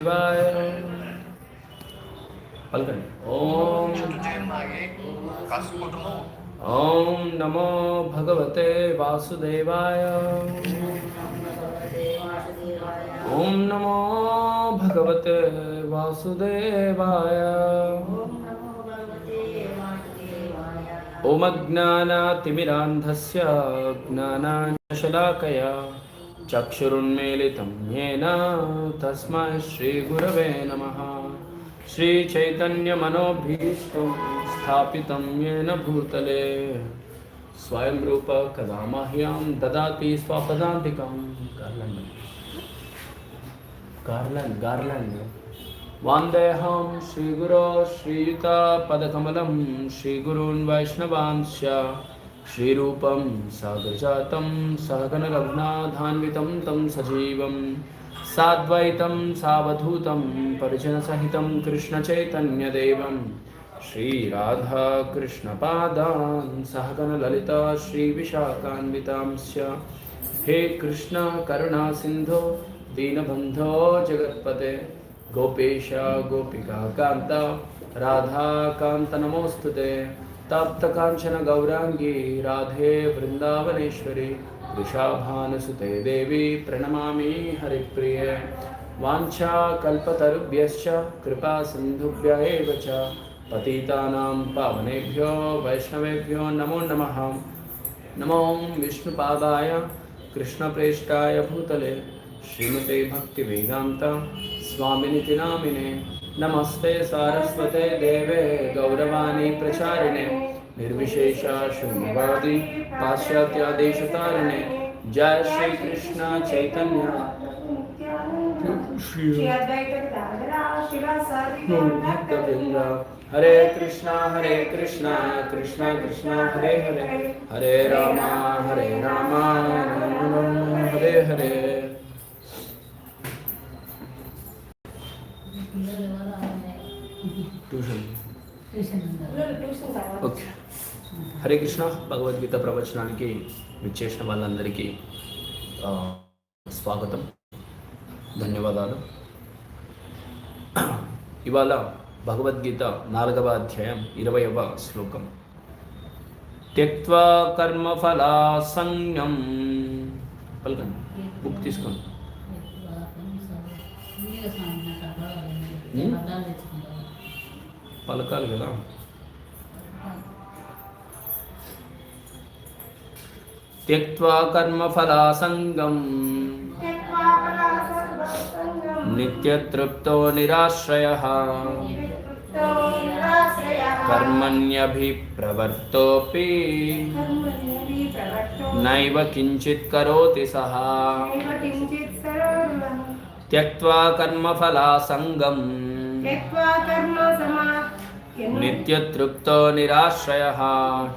శివాయ పలకండి ఓం ఓం నమో భగవతే వాసుదేవాయ ఓం నమో భగవతే వాసుదేవాయ ఓమజ్ఞానాతిమిరాంధస్య జ్ఞానాశలాకయా चक्षुरुन्मीलितं येन तस्मै श्रीगुरवे नमः श्रीचैतन्यमनोभीष्टं स्थापितं येन भूतले स्वयं रूप कदा मह्यं ददाति स्वपदान्तिकं गार्लण्ड् गार्लण्ड् गार्लण्ड् वान्देहं श्रीगुरो श्रीयुतापदकमलं श्रीगुरून् वैष्णवांश्च श्रीरूपं सागरजातं सहगनरघुनाथान्वितं तं सजीवं साद्वैतं सावधूतं परिजनसहितं कृष्णचैतन्यदेवं श्रीराधाकृष्णपादान् सहगनललिता श्रीविशाखान्वितांश्च। हे कृष्ण करुणा सिन्धो दीनबन्धो, जगत्पते। गोपेश, गोपिका, कान्त राधाकान्त नमोऽस्तु ते। ताप्तकाञ्चन गौराङ्गी राधे वृन्दावनेश्वरी वृषाभानुसुते देवी प्रणमामि हरिप्रिये। वाञ्छाकल्पतरुभ्यश्च, कृपासिन्धुभ्य एव च। पावनेभ्यो, वैष्णवेभ्यो नमो नमः। नमो विष्णुपादाय, कृष्णप्रेष्ठाय भूतले। श्रीमते भक्तिवेदान्त, स्वामिनिति नामिने। नमस्ते सारस्वते देवे गौरवाणी प्रचारिणे निर्विशेष शून्यवादी पाश्चात्यादेशतारिणे। जय श्री कृष्ण चैतन्य हरे कृष्णा हरे कृष्णा कृष्णा कृष्णा हरे हरे। हरे रामा हरे रामा हरे हरे। ట్యూషన్ ఓకే హరే కృష్ణ భగవద్గీత ప్రవచనానికి విచ్చేసిన వాళ్ళందరికీ ఆ, స్వాగతం. ధన్యవాదాలు. ఇవాళ భగవద్గీత నాలుగవ అధ్యాయం ఇరవయవ శ్లోకం. త్యక్వా కర్మఫలా సంజ్ఞం. పలకండి. బుక్ తీసుకోండి. పలకాలి కదా. త్యక్వా కర్మఫలా సంగం నిత్యతృప్తో నిరాశ్రయ. కర్మణ్యభిప్రవర్తోపి నైవ కించిత్ కరోతి సహా. త్యక్వా కర్మఫలా సంగం నిత్యతృప్తో నిరాశ్రయ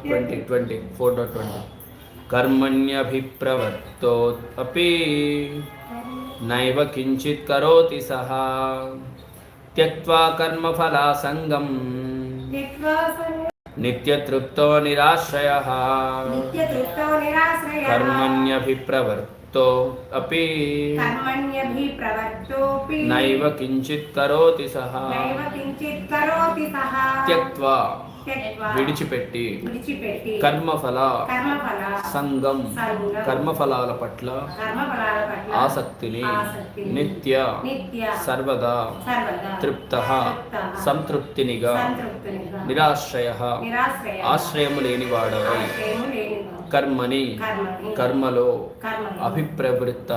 twenty twenty four dot twenty కర్మణ్యభిప్రవర్తో అపి నైవ కించిత్ కరోతి సహా త్యక్వా కర్మఫలా సంగం నిత్యతృప్తో నిరాశ్రయ కర్మణ్యభిప్రవర్తో నైవ కించిత్ కరోతి సహా త్యక్వా త్యక్వా విడిచిపెట్టి కర్మఫల సంగం కర్మఫలాల పట్ల ఆసక్తిని నిత్య సర్వదా తృప్త తృప్తః సంతృప్తినిగా నిరాశ్రయ ఆశ్రయము లేనివాడవై. కర్మని కర్మలో అభిప్రవృత్త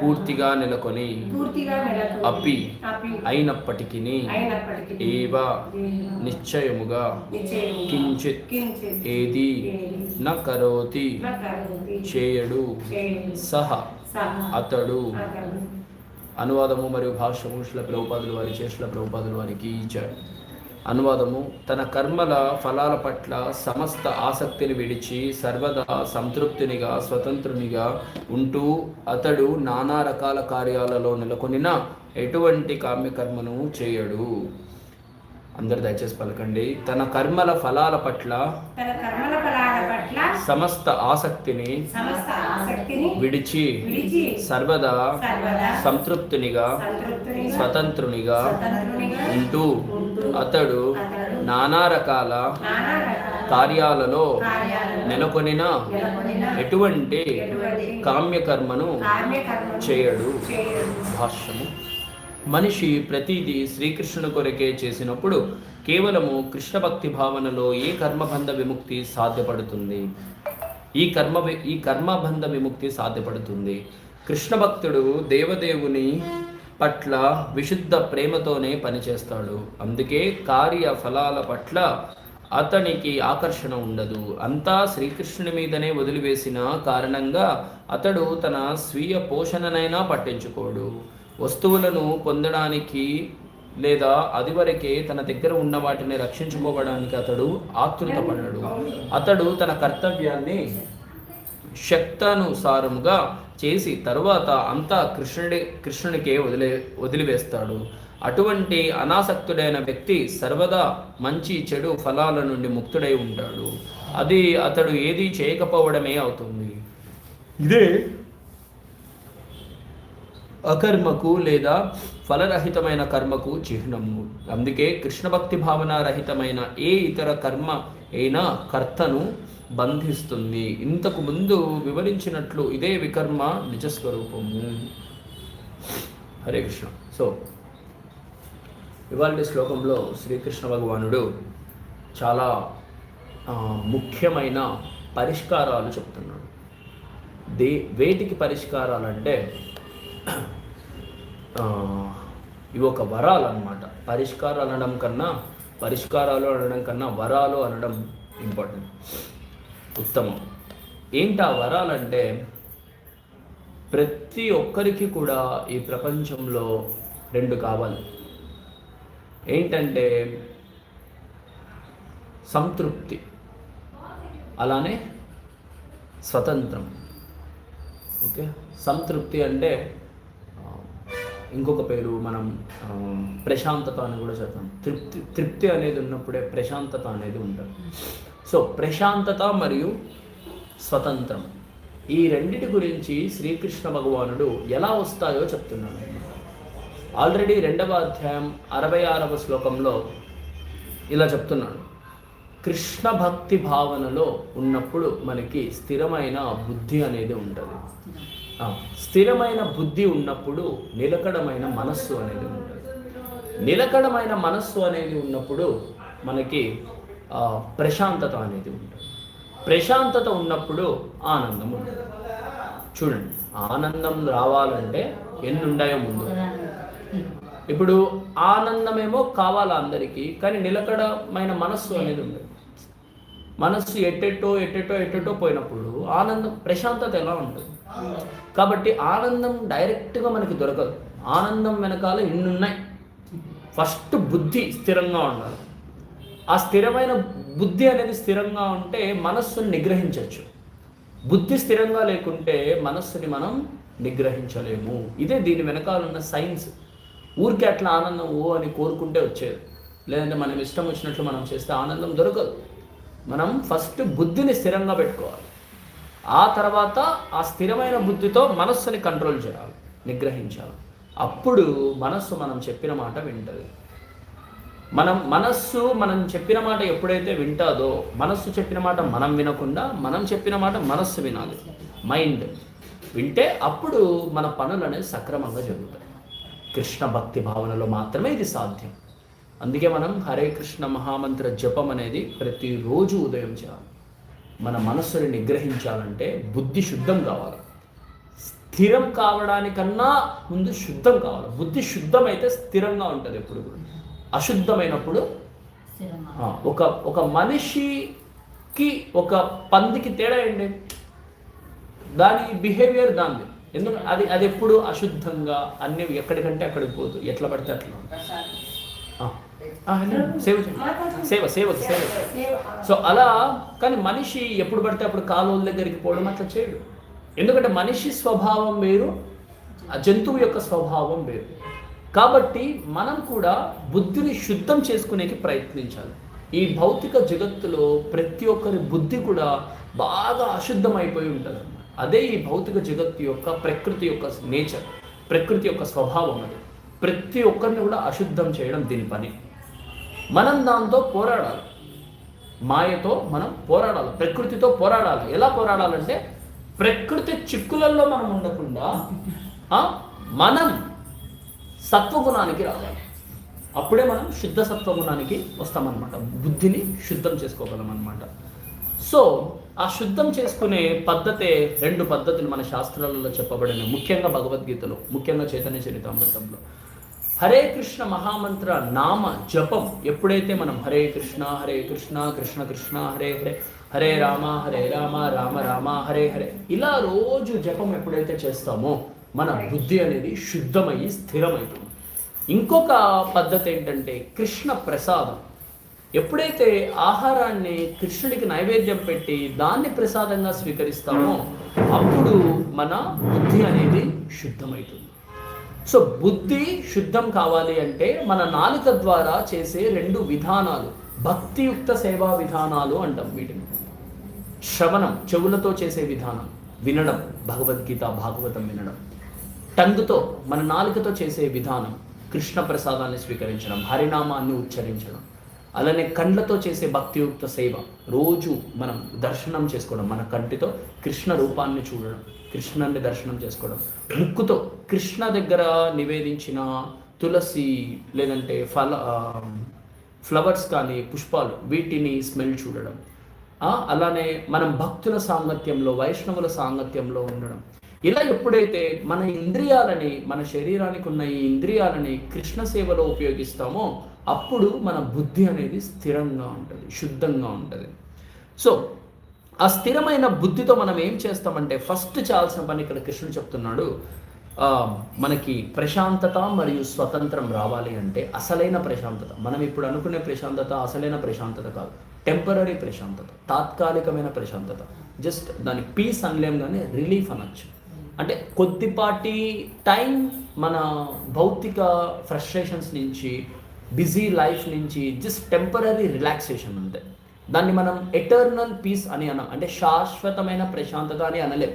పూర్తిగా నెలకొని అపి అయినప్పటికీ ఏవ నిశ్చయముగా కించిత్ ఏది న కరోతి చేయడు. సహ అతడు అనువాదము మరియు భాష్యము శ్ల ప్రభుపాదులు వారి చేష్ల ప్రభుపాదులు వారికి ఇచ్చాడు అనువాదము. తన కర్మల ఫలాల పట్ల సమస్త ఆసక్తిని విడిచి సర్వదా సంతృప్తినిగా స్వతంత్రునిగా ఉంటూ అతడు నానా రకాల కార్యాలలో నెలకొనిన ఎటువంటి కామ్యకర్మను చేయడు. అందరు దయచేసి పలకండి. తన కర్మల ఫలాల పట్ల సమస్త ఆసక్తిని విడిచి సర్వదా సంతృప్తినిగా సంతృప్తిని స్వతంత్రునిగా ఉంటూ అతడు నానా రకాల కార్యాలలో నెలకొనిన ఎటువంటి కామ్యకర్మను చేయడు. భాష్యము. మనిషి ప్రతిదీ శ్రీకృష్ణుని కొరకే చేసినప్పుడు కేవలము కృష్ణ భక్తి భావనలో ఏ కర్మబంధ విముక్తి సాధ్యపడుతుంది? ఈ కర్మ ఈ కర్మబంధ విముక్తి సాధ్యపడుతుంది. కృష్ణ భక్తుడు దేవదేవుని పట్ల విశుద్ధ ప్రేమతోనే పనిచేస్తాడు. అందుకే కార్య ఫలాల పట్ల అతనికి ఆకర్షణ ఉండదు. అంతా శ్రీకృష్ణుని మీదనే వదిలివేసిన కారణంగా అతడు తన స్వీయ పోషణనైనా పట్టించుకోడు. వస్తువులను పొందడానికి లేదా అది వరకే తన దగ్గర ఉన్న వాటిని రక్షించుకోవడానికి అతడు ఆతృతపడడు అతడు తన కర్తవ్యాన్ని శక్తానుసారముగా చేసి తరువాత అంతా కృష్ణుడి కృష్ణునికే వదిలే వదిలివేస్తాడు. అటువంటి అనాసక్తుడైన వ్యక్తి సర్వదా మంచి చెడు ఫలాల నుండి ముక్తుడై ఉంటాడు. అది అతడు ఏది చేయకపోవడమే అవుతుంది. ఇదే అకర్మకు లేదా ఫలరహితమైన కర్మకు చిహ్నము. అందుకే కృష్ణ భక్తి భావన రహితమైన ఏ ఇతర కర్మ అయినా కర్తను బంధిస్తుంది. ఇంతకు ముందు వివరించినట్లు ఇదే వికర్మ నిజస్వరూపము. హరే కృష్ణ. సో ఇవాళ శ్లోకంలో శ్రీకృష్ణ భగవానుడు చాలా ముఖ్యమైన పరిష్కారాలు చెప్తున్నాడు. దే వేటికి పరిష్కారాలు అంటే ఇవి ఒక వరాలు అనమాట పరిష్కారాలు అనడం కన్నా పరిష్కారాలు అనడం కన్నా వరాలు అనడం ఇంపార్టెంట్ ఉత్తమం. ఏంటి ఆ వరాలంటే ప్రతి ఒక్కరికి కూడా ఈ ప్రపంచంలో రెండు కావాలి. ఏంటంటే సంతృప్తి అలానే స్వతంత్రం. ఓకే? సంతృప్తి అంటే ఇంకొక పేరు మనం ప్రశాంతత అని కూడా చెప్తాం. తృప్తి తృప్తి అనేది ఉన్నప్పుడే ప్రశాంతత అనేది ఉంటుంది. సో ప్రశాంతత మరియు స్వతంత్రం ఈ రెండిటి గురించి శ్రీకృష్ణ భగవానుడు ఎలా వస్తాయో చెప్తున్నాడు ఆల్రెడీ రెండవ అధ్యాయం అరవై ఆరవ శ్లోకంలో ఇలా చెప్తున్నాడు. కృష్ణ భక్తి భావనలో ఉన్నప్పుడు మనకి స్థిరమైన బుద్ధి అనేది ఉంటుంది. స్థిరమైన బుద్ధి ఉన్నప్పుడు నిలకడమైన మనస్సు అనేది ఉంటుంది. నిలకడమైన మనస్సు అనేది ఉన్నప్పుడు మనకి ప్రశాంతత అనేది ఉంటుంది. ప్రశాంతత ఉన్నప్పుడు ఆనందం ఉంటుంది. చూడండి ఆనందం రావాలంటే ఎన్ని ఉన్నాయో ముందు. ఇప్పుడు ఆనందమేమో కావాలా అందరికీ కానీ నిలకడమైన మనస్సు అనేది ఉండదు. మనస్సు ఎట్టెట్టో ఎట్టెట్టో ఎట్టెట్టో పోయినప్పుడు ఆనందం ప్రశాంతత ఎలా ఉంటుంది? కాబట్టి ఆనందం డైరెక్ట్గా మనకి దొరకదు. ఆనందం వెనకాల ఎన్నున్నాయి ఫస్ట్ బుద్ధి స్థిరంగా ఉండాలి. ఆ స్థిరమైన బుద్ధి అనేది స్థిరంగా ఉంటే మనస్సుని నిగ్రహించవచ్చు. బుద్ధి స్థిరంగా లేకుంటే మనస్సుని మనం నిగ్రహించలేము. ఇదే దీని వెనకాల ఉన్న సైన్స్. ఊరికే అట్లా ఆనందం ఓ అని కోరుకుంటే వచ్చేది. లేదంటే మనం ఇష్టం వచ్చినట్లు మనం చేస్తే ఆనందం దొరకదు. మనం ఫస్ట్ బుద్ధిని స్థిరంగా పెట్టుకోవాలి. ఆ తర్వాత ఆ స్థిరమైన బుద్ధితో మనస్సుని కంట్రోల్ చేయాలి నిగ్రహించాలి. అప్పుడు మనస్సు మనం చెప్పిన మాట వింటుంది. మనం మనస్సు మనం చెప్పిన మాట ఎప్పుడైతే వింటాదో మనస్సు చెప్పిన మాట మనం వినకుండా మనం చెప్పిన మాట మనస్సు వినాలి. మైండ్ వింటే అప్పుడు మన పనులు అనేది సక్రమంగా జరుగుతాయి. కృష్ణ భక్తి భావనలో మాత్రమే ఇది సాధ్యం. అందుకే మనం హరే కృష్ణ మహామంత్ర జపం అనేది ప్రతిరోజు ఉదయం చేయాలి. మన మనస్సుని నిగ్రహించాలంటే బుద్ధి శుద్ధం కావాలి. స్థిరం కావడానికన్నా ముందు శుద్ధం కావాలి. బుద్ధి శుద్ధమైతే స్థిరంగా ఉంటుంది ఎప్పుడు కూడా. అశుద్ధమైనప్పుడు ఒక ఒక మనిషికి ఒక పందికి తేడా ఏంటి? దాని బిహేవియర్ దానిది. ఎందుకు? అది అది ఎప్పుడు అశుద్ధంగా అన్ని ఎక్కడికంటే అక్కడికి పోదు. ఎట్లా పడితే అట్లా. సేవ. సేవ సేవ సేవ సో అలా కానీ మనిషి ఎప్పుడు పడితే అప్పుడు కాలువల దగ్గరికి పోవడం అట్లా చేయడు. ఎందుకంటే మనిషి స్వభావం వేరు ఆ జంతువు యొక్క స్వభావం వేరు. కాబట్టి మనం కూడా బుద్ధిని శుద్ధం చేసుకునేకి ప్రయత్నించాలి. ఈ భౌతిక జగత్తులో ప్రతి ఒక్కరి బుద్ధి కూడా బాగా అశుద్ధం అయిపోయి ఉంటుంది. అదే ఈ భౌతిక జగత్తు యొక్క ప్రకృతి యొక్క నేచర్ ప్రకృతి యొక్క స్వభావం అది. ప్రతి ఒక్కరిని కూడా అశుద్ధం చేయడం దీని పని. మనం దాంతో పోరాడాలి. మాయతో మనం పోరాడాలి. ప్రకృతితో పోరాడాలి. ఎలా పోరాడాలంటే ప్రకృతి చిక్కులలో మనం ఉండకుండా మనం సత్వగుణానికి రావాలి. అప్పుడే మనం శుద్ధ సత్వగుణానికి వస్తామన్నమాట. బుద్ధిని శుద్ధం చేసుకోగలం అనమాట సో ఆ శుద్ధం చేసుకునే పద్ధతే రెండు పద్ధతులు మన శాస్త్రాలలో చెప్పబడిన ముఖ్యంగా భగవద్గీతలో ముఖ్యంగా చైతన్య చరితామృతంలో. హరే కృష్ణ మహామంత్ర నామ జపం ఎప్పుడైతే మనం హరే కృష్ణ హరే కృష్ణ కృష్ణ కృష్ణ హరే హరే హరే రామ హరే రామ రామ రామ హరే హరే ఇలా రోజు జపం ఎప్పుడైతే చేస్తామో మన బుద్ధి అనేది శుద్ధమయ్యి స్థిరమవుతుంది. ఇంకొక పద్ధతి ఏంటంటే కృష్ణ ప్రసాదం. ఎప్పుడైతే ఆహారాన్ని కృష్ణుడికి నైవేద్యం పెట్టి దాన్ని ప్రసాదంగా స్వీకరిస్తామో అప్పుడు మన బుద్ధి అనేది శుద్ధమవుతుంది. సో బుద్ధి శుద్ధం కావాలి అంటే మన నాలుక ద్వారా చేసే రెండు విధానాలు భక్తియుక్త సేవా విధానాలు అంటాం వీటిని. శ్రవణం చెవులతో చేసే విధానం వినడం భగవద్గీత భాగవతం వినడం. టంగుతో మన నాలుకతో చేసే విధానం కృష్ణ ప్రసాదాన్ని స్వీకరించడం హరినామాన్ని ఉచ్చరించడం. అలానే కండ్లతో చేసే భక్తియుక్త సేవ. రోజు మనం దర్శనం చేసుకోవడం మన కంటితో కృష్ణ రూపాన్ని చూడడం కృష్ణాన్ని దర్శనం చేసుకోవడం. ముక్కుతో కృష్ణ దగ్గర నివేదించిన తులసి లేదంటే ఫల ఫ్లవర్స్ కానీ పుష్పాలు వీటిని స్మెల్ చూడడం. అలానే మనం భక్తుల సాంగత్యంలో వైష్ణవుల సాంగత్యంలో ఉండడం. ఇలా ఎప్పుడైతే మన ఇంద్రియాలని మన శరీరానికి ఉన్న ఈ ఇంద్రియాలని కృష్ణ సేవలో ఉపయోగిస్తామో అప్పుడు మన బుద్ధి అనేది స్థిరంగా ఉంటుంది శుద్ధంగా ఉంటుంది. సో ఆ స్థిరమైన బుద్ధితో మనం ఏం చేస్తామంటే ఫస్ట్ చేయాల్సిన పని ఇక్కడ కృష్ణుడు చెప్తున్నాడు. మనకి ప్రశాంతత మరియు స్వతంత్రం రావాలి అంటే అసలైన ప్రశాంతత. మనం ఇప్పుడు అనుకునే ప్రశాంతత అసలైన ప్రశాంతత కాదు. టెంపరీ ప్రశాంతత తాత్కాలికమైన ప్రశాంతత. జస్ట్ దాని పీస్ అనలేం కానీ రిలీఫ్ అనొచ్చు. అంటే కొద్దిపాటి టైం మన భౌతిక ఫ్రస్ట్రేషన్స్ నుంచి బిజీ లైఫ్ నుంచి జస్ట్ టెంపరీ రిలాక్సేషన్ అంతే. దాన్ని మనం ఎటర్నల్ పీస్ అని అనం అంటే శాశ్వతమైన ప్రశాంతత అని అనలేం.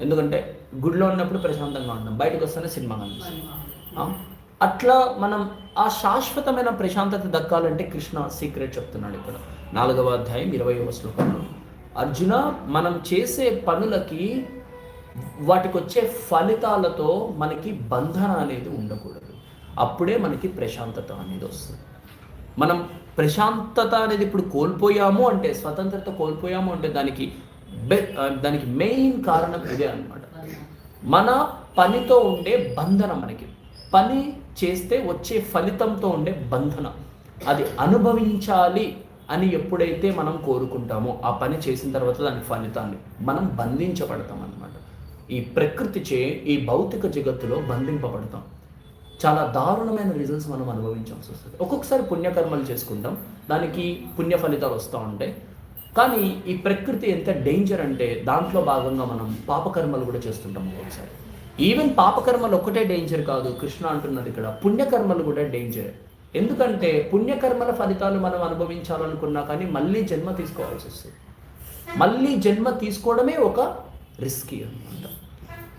ఎందుకంటే గుడిలో ఉన్నప్పుడు ప్రశాంతంగా ఉంటాం బయటకు వస్తేనే సినిమా కనిపిస్తుంది? అట్లా మనం ఆ శాశ్వతమైన ప్రశాంతత దక్కాలంటే కృష్ణ సీక్రెట్ చెప్తున్నాడు ఇక్కడ. నాలుగవ అధ్యాయం ఇరవయవ శ్లోకంలో. అర్జున మనం చేసే పనులకి వాటికి వచ్చే ఫలితాలతో మనకి బంధన అనేది ఉండకూడదు. అప్పుడే మనకి ప్రశాంతత అనేది వస్తుంది. మనం ప్రశాంతత అనేది ఇప్పుడు కోల్పోయాము అంటే స్వతంత్రత కోల్పోయాము అంటే దానికి బె- దానికి మెయిన్ కారణం ఇదే అన్నమాట. మన పనితో ఉండే బంధన మనకి. పని చేస్తే వచ్చే ఫలితంతో ఉండే బంధన. అది అనుభవించాలి అని ఎప్పుడైతే మనం కోరుకుంటామో ఆ పని చేసిన తర్వాత దాని ఫలితాన్ని మనం బంధించబడతాం అనమాట ఈ ప్రకృతిచే ఈ భౌతిక జగత్తులో బంధింపబడతాం. చాలా దారుణమైన రీజన్స్ మనం అనుభవించాల్సి వస్తుంది. ఒక్కొక్కసారి పుణ్యకర్మలు చేసుకుంటాం. దానికి పుణ్య ఫలితాలు వస్తూ ఉంటాయి. కానీ ఈ ప్రకృతి ఎంత డేంజర్ అంటే దాంట్లో భాగంగా మనం పాపకర్మలు కూడా చేస్తుంటాం ఒక్కొక్కసారి. ఈవెన్ పాపకర్మలు ఒక్కటే డేంజర్ కాదు. కృష్ణ అంటున్నది ఇక్కడ. పుణ్యకర్మలు కూడా డేంజర్ ఎందుకంటే పుణ్యకర్మల ఫలితాలు మనం అనుభవించాలనుకున్నా కానీ మళ్ళీ జన్మ తీసుకోవాల్సి వస్తుంది. మళ్ళీ జన్మ తీసుకోవడమే ఒక రిస్కీ అనమాట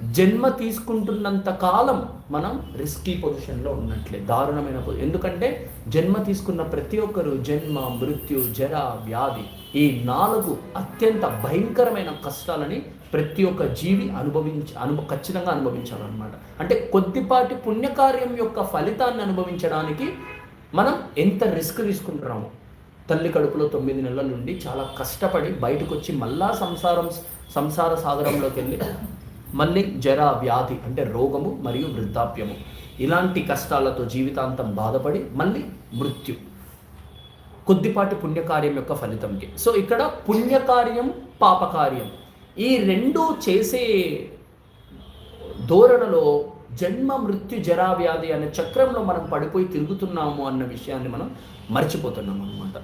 జన్మ తీసుకుంటున్నంత కాలం మనం రిస్కీ పొజిషన్లో ఉన్నట్లే దారుణమైన పొజి- ఎందుకంటే జన్మ తీసుకున్న ప్రతి ఒక్కరు జన్మ మృత్యు జర వ్యాధి ఈ నాలుగు అత్యంత భయంకరమైన కష్టాలని ప్రతి ఒక్క జీవి అనుభవించ అనుభ ఖచ్చితంగా అనుభవించాలన్నమాట. అంటే కొద్దిపాటి పుణ్యకార్యం యొక్క ఫలితాన్ని అనుభవించడానికి మనం ఎంత రిస్క్ తీసుకుంటున్నామో. తల్లి కడుపులో తొమ్మిది నెలల నుండి చాలా కష్టపడి బయటకు వచ్చి మళ్ళా సంసారం సంసార సాగరంలోకి వెళ్ళి మళ్ళీ జర వ్యాధి అంటే రోగము మరియు వృద్ధాప్యము. ఇలాంటి కష్టాలతో జీవితాంతం బాధపడి మళ్ళీ మృత్యు. కొద్దిపాటి పుణ్యకార్యం యొక్క ఫలితంకి సో ఇక్కడ పుణ్యకార్యం పాపకార్యం ఈ రెండు చేసే ధోరణలో జన్మ మృత్యు జరా వ్యాధి అనే చక్రంలో మనం పడిపోయి తిరుగుతున్నాము అన్న విషయాన్ని మనం మర్చిపోతున్నాం అనమాట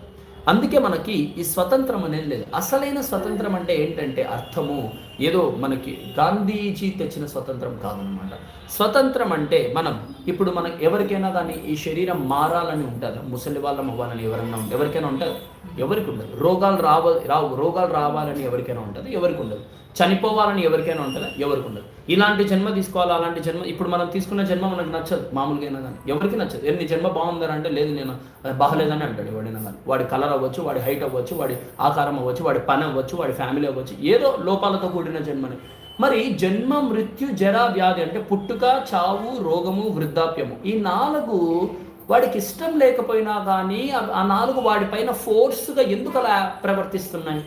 అందుకే మనకి ఈ స్వతంత్రం అనేది లేదు. అసలైన స్వతంత్రం అంటే ఏంటంటే అర్థము. ఏదో మనకి గాంధీజీ తెచ్చిన స్వతంత్రం కాదనమాట. స్వతంత్రం అంటే మనం ఇప్పుడు మనం ఎవరికైనా దాన్ని ఈ శరీరం మారాలని ఉంటుందా? ముసలి వాళ్ళం అవ్వాలని ఎవరన్నా ఎవరికైనా ఉంటుంది? ఎవరికి ఉండదు. రోగాలు రావ రావు రోగాలు రావాలని ఎవరికైనా ఉంటుంది? ఎవరికి ఉండదు. చనిపోవాలని ఎవరికైనా ఉంటుందా? ఎవరికి ఉండదు. ఇలాంటి జన్మ తీసుకోవాలి? అలాంటి జన్మ ఇప్పుడు మనం తీసుకున్న జన్మ మనకు నచ్చదు మామూలుగా అయినా కానీ ఎవరికి నచ్చదు. ఎన్ని జన్మ బాగుందని అంటే లేదు నేను బాగలేదని అంటాడు ఎవడైనా కానీ వాడి కలర్ అవ్వచ్చు వాడి హైట్ అవ్వచ్చు వాడి ఆకారం అవ్వచ్చు వాడి పని అవ్వచ్చు వాడి ఫ్యామిలీ అవ్వచ్చు ఏదో లోపాలతో కూడిన జన్మని. మరి జన్మ మృత్యు జర వ్యాధి అంటే పుట్టుక చావు రోగము వృద్ధాప్యము. ఈ నాలుగు వాడికి ఇష్టం లేకపోయినా కానీ ఆ- ఆ నాలుగు వాడిపైన ఫోర్స్గా ఎందుకు అలా ప్రవర్తిస్తున్నాయి?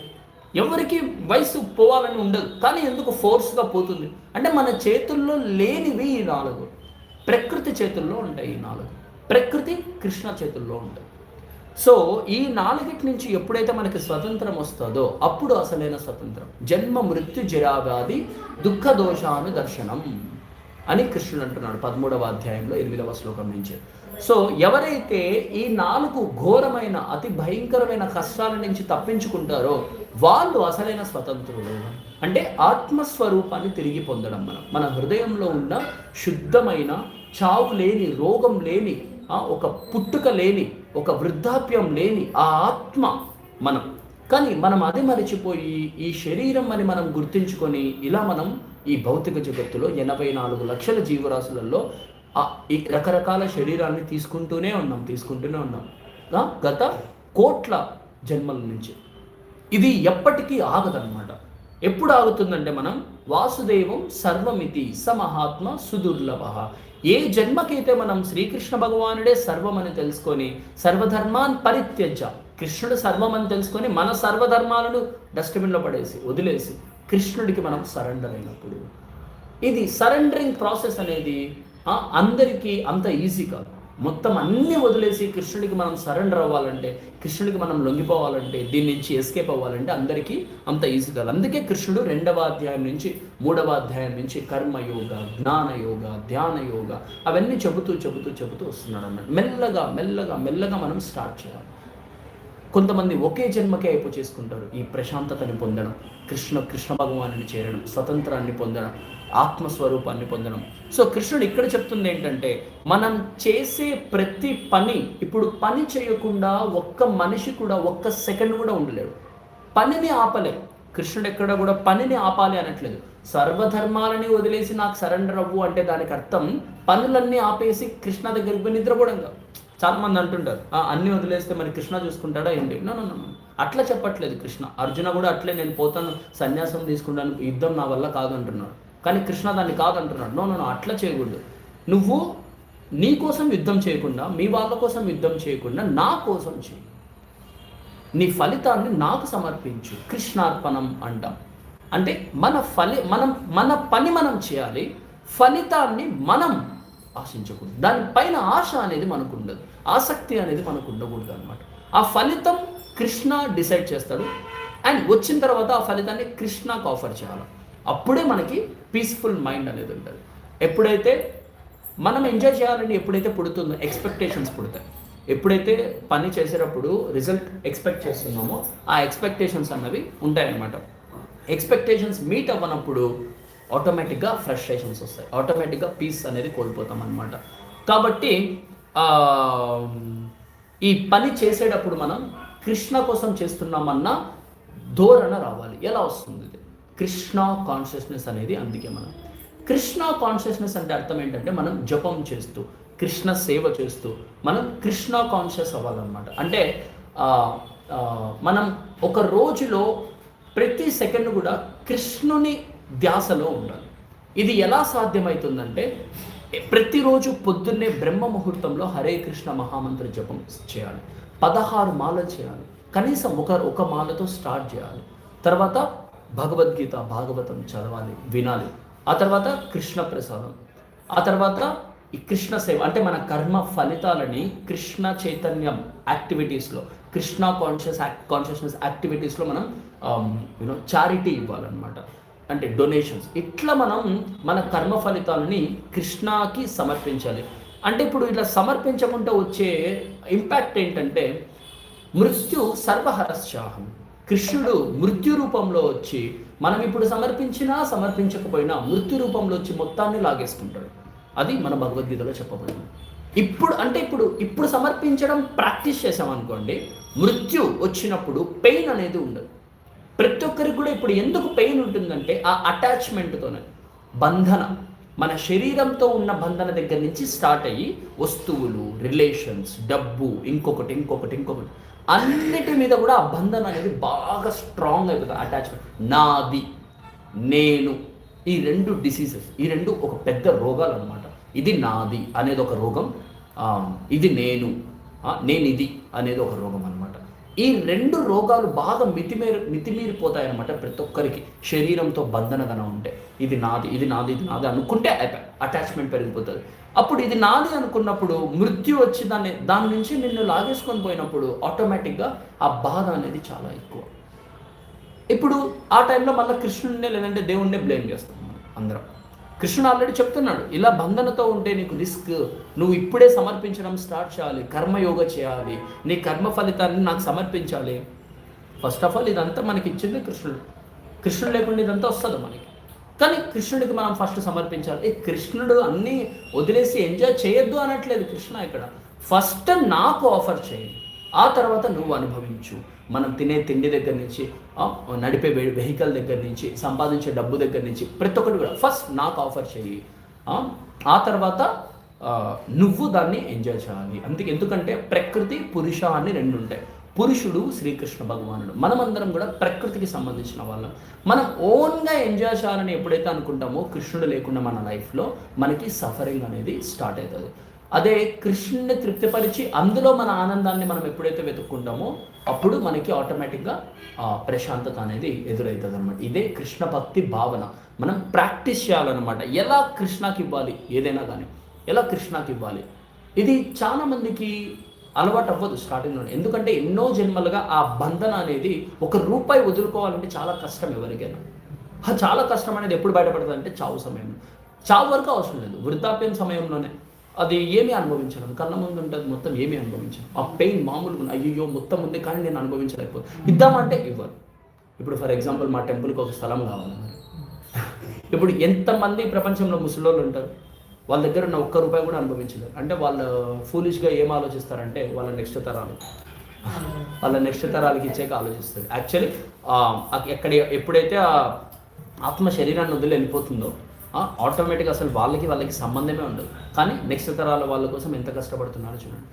ఎవరికి వయసు పోవాలని ఉండదు. కానీ ఎందుకు ఫోర్స్గా పోతుంది? అంటే మన చేతుల్లో లేనివి ఈ నాలుగు. ప్రకృతి చేతుల్లో ఉంటాయి ఈ నాలుగు. ప్రకృతి కృష్ణ చేతుల్లో ఉంటాయి. సో ఈ నాలుగిటి నుంచి ఎప్పుడైతే మనకి స్వతంత్రం వస్తుందో అప్పుడు అసలైన స్వతంత్రం. జన్మ మృత్యు జరావ్యాధి దుఃఖ దోషాను దర్శనం అని కృష్ణుడు అంటున్నాడు పదమూడవ అధ్యాయంలో ఎనిమిదవ శ్లోకం నుంచి. సో ఎవరైతే ఈ నాలుగు ఘోరమైన అతి భయంకరమైన కష్టాల నుంచి తప్పించుకుంటారో వాళ్ళు అసలైన స్వతంత్రులు అంటే ఆత్మస్వరూపాన్ని తిరిగి పొందడం మనం. మన హృదయంలో ఉన్న శుద్ధమైన చావు లేని రోగం లేని ఆ, ఒక పుట్టుక లేని ఒక వృద్ధాప్యం లేని ఆ ఆత్మ మనం. కానీ మనం అది మరిచిపోయి ఈ శరీరం అని మనం గుర్తించుకొని ఇలా మనం ఈ భౌతిక జగత్తులో ఎనభై నాలుగు లక్షల జీవరాశులలో ఈ రకరకాల శరీరాన్ని తీసుకుంటూనే ఉన్నాం తీసుకుంటూనే ఉన్నాం. గత కోట్ల జన్మల నుంచి. ఇది ఎప్పటికీ ఆగదనమాట ఎప్పుడు ఆగుతుందంటే మనం వాసుదేవం సర్వమితి సమహాత్మ సుదుర్లభ. ఏ జన్మకైతే మనం శ్రీకృష్ణ భగవానుడే సర్వం అని తెలుసుకొని సర్వధర్మాన్ పరిత్యజ కృష్ణుడు సర్వం అని తెలుసుకొని మన సర్వధర్మాలను డస్ట్బిన్లో పడేసి వదిలేసి కృష్ణుడికి మనం సరెండర్ అయినప్పుడు. ఇది సరెండరింగ్ ప్రాసెస్ అనేది అందరికీ అంత ఈజీ కాదు. మొత్తం అన్నీ వదిలేసి కృష్ణుడికి మనం సరెండర్ అవ్వాలంటే కృష్ణుడికి మనం లొంగిపోవాలంటే దీని నుంచి ఎస్కేప్ అవ్వాలంటే అందరికీ అంత ఈజీ కాదు అందుకే కృష్ణుడు రెండవ అధ్యాయం నుంచి మూడవ అధ్యాయం నుంచి కర్మయోగ జ్ఞానయోగ ధ్యాన యోగ అవన్నీ చెబుతూ చెబుతూ చెబుతూ వస్తున్నాడు అన్నమాట. మెల్లగా మెల్లగా మెల్లగా మనం స్టార్ట్ చేయాలి. కొంతమంది ఒకే జన్మకే అయిపో చేసుకుంటారు. ఈ ప్రశాంతతని పొందడం కృష్ణ కృష్ణ భగవాను చేరడం స్వతంత్రాన్ని పొందడం ఆత్మస్వరూపాన్ని పొందడం. సో కృష్ణుడు ఇక్కడ చెప్తుంది ఏంటంటే మనం చేసే ప్రతి పని ఇప్పుడు పని చేయకుండా ఒక్క మనిషి కూడా ఒక్క సెకండ్ కూడా ఉండలేడు. పనిని ఆపలేం. కృష్ణుడు ఎక్కడ కూడా పనిని ఆపాలి అనట్లేదు. సర్వధర్మాలని వదిలేసి నాకు సరెండర్ అవ్వు అంటే దానికి అర్థం పనులన్నీ ఆపేసి కృష్ణ దగ్గరికి పోయి నిద్రపోవడంగా చాలామంది చాలా మంది అంటుంటారు "ఆ, అన్నీ వదిలేస్తే మరి కృష్ణ చూసుకుంటాడా ఏంటి? No no. అట్లా చెప్పట్లేదు కృష్ణ. అర్జున కూడా అట్లే నేను పోతాను సన్యాసం తీసుకుంటాను యుద్ధం నా వల్ల కాదు అంటున్నాడు. కానీ కృష్ణ దాన్ని కాదంటున్నాడు. నో నో అట్లా చేయకూడదు. నువ్వు నీ కోసం యుద్ధం చేయకుండా మీ వాళ్ళ కోసం యుద్ధం చేయకుండా నా కోసం చేయి. నీ ఫలితాన్ని నాకు సమర్పించు. కృష్ణార్పణం అంటాం. అంటే మన ఫలి మనం మన పని మనం చేయాలి. ఫలితాన్ని మనం ఆశించకూడదు. దానిపైన ఆశ అనేది మనకు ఉండదు ఆసక్తి అనేది మనకు ఉండకూడదు అనమాట ఆ ఫలితం కృష్ణ డిసైడ్ చేస్తాడు. అండ్ వచ్చిన తర్వాత ఆ ఫలితాన్ని కృష్ణకు ఆఫర్ చేయాలి. అప్పుడే మనకి పీస్ఫుల్ మైండ్ అనేది ఉంటుంది. ఎప్పుడైతే మనం ఎంజాయ్ చేయాలని ఎప్పుడైతే పుడుతుందో ఎక్స్పెక్టేషన్స్ పుడతాయి. ఎప్పుడైతే పని చేసేటప్పుడు రిజల్ట్ ఎక్స్పెక్ట్ చేస్తున్నామో ఆ ఎక్స్పెక్టేషన్స్ అన్నవి ఉంటాయన్నమాట. ఎక్స్పెక్టేషన్స్ మీట్ అవ్వనప్పుడు ఆటోమేటిక్గా ఫ్రస్ట్రేషన్స్ వస్తాయి. ఆటోమేటిక్గా పీస్ అనేది కోల్పోతాం అనమాట కాబట్టి ఈ పని చేసేటప్పుడు మనం కృష్ణ కోసం చేస్తున్నామన్న ధోరణ రావాలి. ఎలా వస్తుంది ఇది? కృష్ణ కాన్షియస్నెస్ అనేది అందుకే మనం. కృష్ణ కాన్షియస్నెస్ అంటే అర్థం ఏంటంటే మనం జపం చేస్తూ కృష్ణ సేవ చేస్తూ మనం కృష్ణ కాన్షియస్ అవ్వాలన్నమాట. అంటే మనం ఒక రోజులో ప్రతి సెకండ్ కూడా కృష్ణుని ధ్యాసలో ఉండాలి. ఇది ఎలా సాధ్యమవుతుందంటే ప్రతిరోజు పొద్దున్నే బ్రహ్మ ముహూర్తంలో హరే కృష్ణ మహామంత్ర జపం చేయాలి. పదహారు మాలలు చేయాలి. కనీసం ఒక ఒక మాలతో స్టార్ట్ చేయాలి. తర్వాత భగవద్గీత భాగవతం చదవాలి వినాలి. ఆ తర్వాత కృష్ణ ప్రసాదం ఆ తర్వాత ఈ కృష్ణ సేవ అంటే మన కర్మ ఫలితాలని కృష్ణ చైతన్యం యాక్టివిటీస్లో కృష్ణ కాన్షియస్ కాన్షియస్నెస్ యాక్టివిటీస్లో మనం um, యూనో చారిటీ ఇవ్వాలన్నమాట. అంటే డొనేషన్స్ ఇట్లా మనం మన కర్మ ఫలితాలని కృష్ణకి సమర్పించాలి. అంటే ఇప్పుడు ఇట్లా సమర్పించకుండా వచ్చే ఇంపాక్ట్ ఏంటంటే మృత్యు సర్వహరశాహం కృష్ణుడు మృత్యు రూపంలో వచ్చి మనం ఇప్పుడు సమర్పించినా సమర్పించకపోయినా మృత్యు రూపంలో వచ్చి మొత్తాన్ని లాగేసుకుంటాడు. అది మన భగవద్గీతలో చెప్పబడింది. ఇప్పుడు అంటే ఇప్పుడు ఇప్పుడు సమర్పించడం ప్రాక్టీస్ చేసామనుకోండి మృత్యు వచ్చినప్పుడు పెయిన్ అనేది ఉండదు. ప్రతి ఒక్కరికి కూడా ఇప్పుడు ఎందుకు పెయిన్ ఉంటుందంటే ఆ అటాచ్మెంట్తోనే. బంధన. మన శరీరంతో ఉన్న బంధన దగ్గర నుంచి స్టార్ట్ అయ్యి వస్తువులు రిలేషన్స్ డబ్బు ఇంకొకటి ఇంకొకటి ఇంకొకటి. అన్నిటి మీద కూడా ఆ బంధన అనేది బాగా స్ట్రాంగ్ అయిపోతుంది అటాచ్మెంట్ నాది నేను ఈ రెండు డిసీజెస్ ఈ రెండు ఒక పెద్ద రోగాలు అనమాట ఇది నాది అనేది ఒక రోగం ఇది నేను నేను ఇది అనేది ఒక రోగం అనమాట ఈ రెండు రోగాలు బాగా మితిమీరి మితిమీరిపోతాయి అనమాట ప్రతి ఒక్కరికి. శరీరంతో బంధనగాన ఉంటే ఇది నాది ఇది నాది ఇది నాది అనుకుంటే అటాచ్మెంట్ పెరిగిపోతుంది. అప్పుడు ఇది నాది అనుకున్నప్పుడు మృత్యు వచ్చి దాన్ని దాని నుంచి నిన్ను లాగేసుకొని పోయినప్పుడు ఆటోమేటిక్గా ఆ బాధ అనేది చాలా ఎక్కువ. ఇప్పుడు ఆ టైంలో మళ్ళీ కృష్ణుడినే లేదంటే దేవుణ్ణే బ్లేమ్ చేస్తాం అందరం. కృష్ణుడు ఆల్రెడీ చెప్తున్నాడు ఇలా బంధనతో ఉంటే నీకు రిస్క్ నువ్వు ఇప్పుడే సమర్పించడం స్టార్ట్ చేయాలి కర్మయోగ చేయాలి నీ కర్మ ఫలితాన్ని నాకు సమర్పించాలి. ఫస్ట్ ఆఫ్ ఆల్ ఇదంతా మనకి ఇచ్చింది కృష్ణుడు. కృష్ణుడు లేకుండా ఇదంతా వస్తుంది మనకి? కానీ కృష్ణుడికి మనం ఫస్ట్ సమర్పించాలి. ఏ కృష్ణుడు అన్నీ వదిలేసి ఎంజాయ్ చేయొద్దు అనట్లేదు కృష్ణ ఇక్కడ. ఫస్ట్ నాకు ఆఫర్ చేయి. ఆ తర్వాత నువ్వు అనుభవించు. మనం తినే తిండి దగ్గర నుంచి నడిపే వెహికల్ దగ్గర నుంచి సంపాదించే డబ్బు దగ్గర నుంచి ప్రతి ఒక్కటి కూడా ఫస్ట్ నాకు ఆఫర్ చేయి. ఆ, తర్వాత నువ్వు దాన్ని ఎంజాయ్ చేయాలి. అందుకే ఎందుకంటే ప్రకృతి పురుష అని రెండు ఉంటాయి. పురుషుడు శ్రీకృష్ణ భగవానుడు. మనమందరం కూడా ప్రకృతికి సంబంధించిన వాళ్ళం. మనం ఓన్గా ఎంజాయ్ చేయాలని ఎప్పుడైతే అనుకుంటామో కృష్ణుడు లేకుండా మన లైఫ్లో మనకి సఫరింగ్ అనేది స్టార్ట్ అవుతుంది. అదే కృష్ణుని తృప్తిపరిచి అందులో మన ఆనందాన్ని మనం ఎప్పుడైతే వెతుక్కుంటామో అప్పుడు మనకి ఆటోమేటిక్గా ఆ ప్రశాంతత అనేది ఎదురవుతుంది అనమాట ఇదే కృష్ణ భక్తి భావన. మనం ప్రాక్టీస్ చేయాలన్నమాట. ఎలా కృష్ణకి ఇవ్వాలి? ఏదైనా కానీ. ఎలా కృష్ణకి ఇవ్వాలి? ఇది చాలామందికి అలవాటు అవ్వదు స్టార్టింగ్లో ఎందుకంటే ఎన్నో జన్మలుగా ఆ బంధన అనేది ఒక రూపాయి వదులుకోవాలంటే చాలా కష్టం ఎవరికైనా. ఆ చాలా కష్టం అనేది ఎప్పుడు బయటపడుతుంది అంటే చావు సమయంలో. చావు వరకు అవసరం లేదు. వృద్ధాప్యం సమయంలోనే. అది ఏమీ అనుభవించలేదు. కళ్ళ ముందు ఉంటుంది మొత్తం ఏమీ అనుభవించాను ఆ పెయిన్ మామూలుగా అయ్యో మొత్తం ఉంది కానీ నేను అనుభవించలేకపోతే ఇద్దామంటే ఇవ్వరు. ఇప్పుడు ఫర్ ఎగ్జాంపుల్ మా టెంపుల్కి ఒక స్థలం కావాలి ఇప్పుడు ఎంతమంది ప్రపంచంలో ముసలోళ్ళు ఉంటారు? వాళ్ళ దగ్గర ఉన్న ఒక్క రూపాయి కూడా అనుభవించలేరు అంటే వాళ్ళు ఫూలిష్గా ఏం ఆలోచిస్తారంటే వాళ్ళ నెక్స్ట్ తరాలు. వాళ్ళ నెక్స్ట్ తరాలకి ఇచ్చాక ఆలోచిస్తారు. యాక్చువల్లీ ఎక్కడ ఎప్పుడైతే ఆ ఆత్మ శరీరాన్ని వదిలి వెళ్ళిపోతుందో ఆటోమేటిక్గా అసలు వాళ్ళకి వాళ్ళకి సంబంధమే ఉండదు. కానీ నెక్స్ట్ తరాల వాళ్ళ కోసం ఎంత కష్టపడుతున్నారో చూడండి.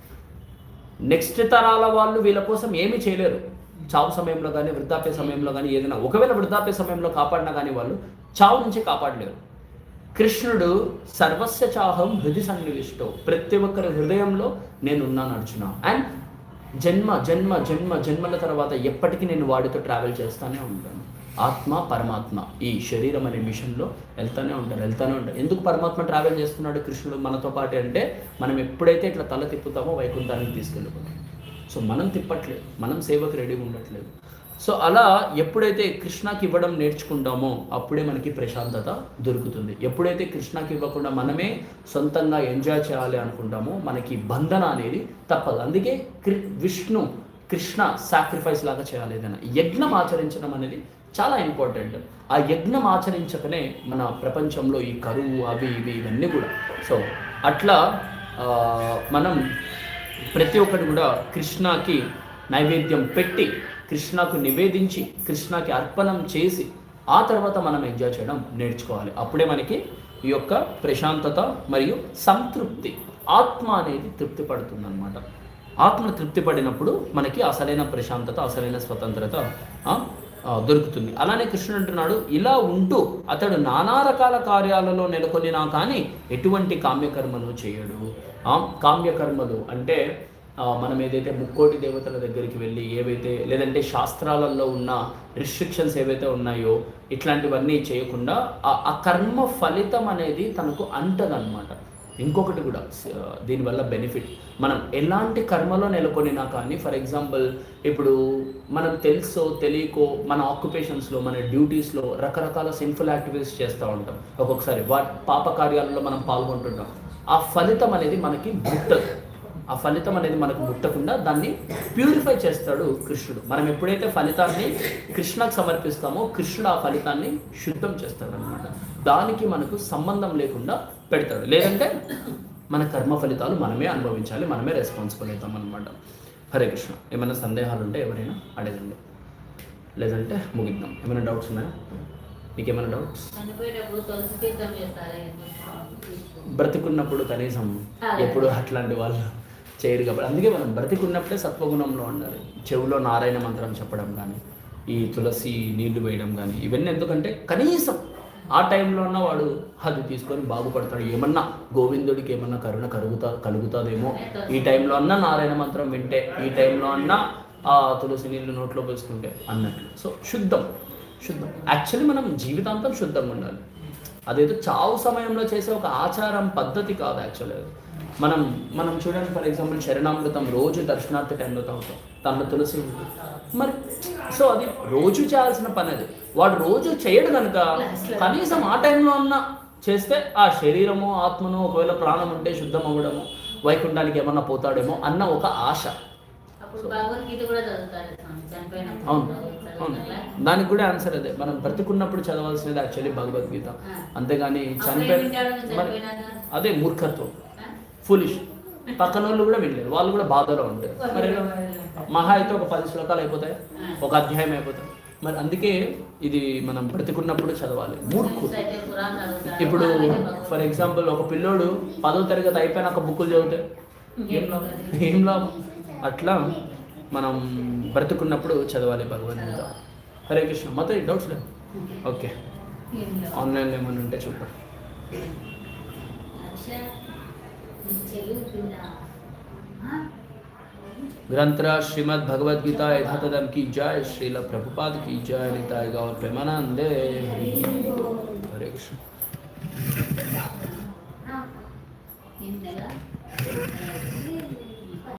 నెక్స్ట్ తరాల వాళ్ళు వీళ్ళ కోసం ఏమీ చేయలేరు. చావు సమయంలో కానీ వృద్ధాప్య సమయంలో కానీ ఏదైనా ఒకవేళ వృద్ధాప్య సమయంలో కాపాడినా కానీ వాళ్ళు చావు నుంచి కాపాడలేరు. కృష్ణుడు సర్వస్య చాహం హృది సన్నివిష్టో. ప్రతి ఒక్కరి హృదయంలో నేను ఉన్నాను అర్జున అండ్ జన్మ జన్మ జన్మ జన్మల తర్వాత ఎప్పటికీ నేను వాడితో ట్రావెల్ చేస్తూనే ఉంటాను. ఆత్మ పరమాత్మ ఈ శరీరం అనే మిషన్లో వెళ్తూనే ఉంటారు వెళ్తూనే ఉంటారు. ఎందుకు పరమాత్మ ట్రావెల్ చేస్తున్నాడు కృష్ణుడు మనతో పాటు అంటే మనం ఎప్పుడైతే ఇట్లా తల తిప్పుతామో వైకుంఠానికి తీసుకెళ్ళిపోతాం. సో మనం తిప్పట్లేదు మనం సేవకు రెడీగా ఉండట్లేదు. సో అలా ఎప్పుడైతే కృష్ణకి ఇవ్వడం నేర్చుకుంటామో అప్పుడే మనకి ప్రశాంతత దొరుకుతుంది. ఎప్పుడైతే కృష్ణకి ఇవ్వకుండా మనమే సొంతంగా ఎంజాయ్ చేయాలి అనుకుంటామో మనకి బంధన అనేది తప్పదు. అందుకే కృ- విష్ణు కృష్ణ సాక్రిఫైస్ లాగా చేయాలి ఏదైనా. యజ్ఞం ఆచరించడం అనేది చాలా ఇంపార్టెంట్ ఆ యజ్ఞం ఆచరించకనే మన ప్రపంచంలో ఈ కరువు అవి ఇవి ఇవన్నీ కూడా. సో అట్లా మనం ప్రతి ఒక్కటి కూడా కృష్ణకి నైవేద్యం పెట్టి కృష్ణకు నివేదించి కృష్ణకి అర్పణం చేసి ఆ తర్వాత మనం ఎంజాయ్ చేయడం నేర్చుకోవాలి. అప్పుడే మనకి ఈ యొక్క ప్రశాంతత మరియు సంతృప్తి ఆత్మ అనేది తృప్తి పడుతుందన్నమాట. ఆత్మ తృప్తి పడినప్పుడు మనకి అసలైన ప్రశాంతత అసలైన స్వతంత్రత దొరుకుతుంది. అలానే కృష్ణుడు అంటున్నాడు ఇలా ఉంటూ అతడు నానా రకాల కార్యాలలో నెలకొనినా కానీ ఎటువంటి కామ్యకర్మలు చేయడు. కామ్యకర్మలు అంటే మనం ఏదైతే ముక్కోటి దేవతల దగ్గరికి వెళ్ళి ఏవైతే లేదంటే శాస్త్రాలలో ఉన్న రిస్ట్రిక్షన్స్ ఏవైతే ఉన్నాయో ఇట్లాంటివన్నీ చేయకుండా ఆ కర్మ ఫలితం అనేది తనకు అంటదన్నమాట. ఇంకొకటి కూడా దీనివల్ల బెనిఫిట్ మనం ఎలాంటి కర్మలో నెలకొనినా కానీ ఫర్ ఎగ్జాంపుల్ ఇప్పుడు మనం తెలుసో తెలియకో మన ఆక్యుపేషన్స్లో మన డ్యూటీస్లో రకరకాల సిన్ఫుల్ యాక్టివిటీస్ చేస్తూ ఉంటాం. ఒక్కొక్కసారి వా పాప కార్యాలలో మనం పాల్గొంటుంటాం. ఆ ఫలితం అనేది మనకి ముట్టదు. ఆ ఫలితం అనేది మనకు ముట్టకుండా దాన్ని ప్యూరిఫై చేస్తాడు కృష్ణుడు. మనం ఎప్పుడైతే ఫలితాన్ని కృష్ణకు సమర్పిస్తామో కృష్ణుడు ఆ ఫలితాన్ని శుద్ధం చేస్తాడు అనమాట దానికి మనకు సంబంధం లేకుండా పెడతాడు. లేదంటే మన కర్మ ఫలితాలు మనమే అనుభవించాలి మనమే రెస్పాన్సిబుల్ అవుతాం అనమాట హరే కృష్ణ. ఏమైనా సందేహాలు ఉంటే ఎవరైనా అడగండి. లేదంటే ముగిద్దాం. ఏమైనా డౌట్స్ ఉన్నాయా? మీకు ఏమైనా డౌట్స్ బ్రతికున్నప్పుడు కనీసం ఎప్పుడు అట్లాంటి వాళ్ళు చేయరు కాబట్టి. అందుకే మనం బ్రతికున్నప్పుడే సత్వగుణంలో ఉండాలి. చెవులో నారాయణ మంత్రం చెప్పడం కానీ ఈ తులసి నీళ్ళు వేయడం కానీ ఇవన్నీ ఎందుకంటే కనీసం ఆ టైంలో ఉన్న వాడు అది తీసుకొని బాగుపడతాడు. ఏమన్నా గోవిందుడికి ఏమన్నా కరుణ కలుగుతా కలుగుతుందేమో. ఈ టైంలో అన్నా నారాయణ మంత్రం వింటే ఈ టైంలో అన్నా ఆ తులసి నీళ్ళు నోట్లో పోసుకుంటే అన్నట్లు సో శుద్ధం. శుద్ధం. యాక్చువల్లీ మనం జీవితాంతం శుద్ధంగా ఉండాలి. అదేదో చావు సమయంలో చేసే ఒక ఆచారం పద్ధతి కాదు యాక్చువల్గా మనం మనం చూడండి ఫర్ ఎగ్జాంపుల్ శరణామృతం రోజు దర్శనార్థి టైంలో తాగుతాం. తన తులసి ఉంది. మరి సో అది రోజు చేయాల్సిన పని అది వాడు రోజు చేయడు కనుక కనీసం ఆ టైంలో అన్న చేస్తే ఆ శరీరము ఆత్మను ఒకవేళ ప్రాణం ఉంటే శుద్ధం అవ్వడము వైకుంఠానికి ఏమన్నా పోతాడేమో అన్న ఒక ఆశ. అవును. అవును. దానికి కూడా ఆన్సర్ అదే. మనం బ్రతికున్నప్పుడు చదవాల్సినది యాక్చువల్లీ భగవద్గీత. అంతేగాని చనిపోయి మరి అదే మూర్ఖత్వం. ఫులిష్ పక్కన వాళ్ళు కూడా వెళ్ళారు వాళ్ళు కూడా బాధలో ఉంటారు. మరి? మహా అయితే ఒక పది శ్లోకాలు అయిపోతాయి? ఒక అధ్యాయం అయిపోతాయి. మరి అందుకే ఇది మనం బ్రతికున్నప్పుడు చదవాలి. చదువుతారు ఇప్పుడు. ఫర్ ఎగ్జాంపుల్ ఒక పిల్లోడు పదో తరగతి అయిపోయినాక బుక్కులు చదివితే ఏం లాభం? ఏం లాభం? అట్లా మనం బ్రతుకున్నప్పుడు చదవాలి భగవద్గీత హరే కృష్ణ. మొత్తం డౌట్స్ లేదు. ఓకే. ఆన్లైన్లో ఏమైనా ఉంటే చూడండి ग्रंथरा श्रीमद भगवद गीता यथा तदम की जय, श्रील प्रभुपाद की जय, निताय गौर प्रेमानंद हरे कृष्ण Thank you.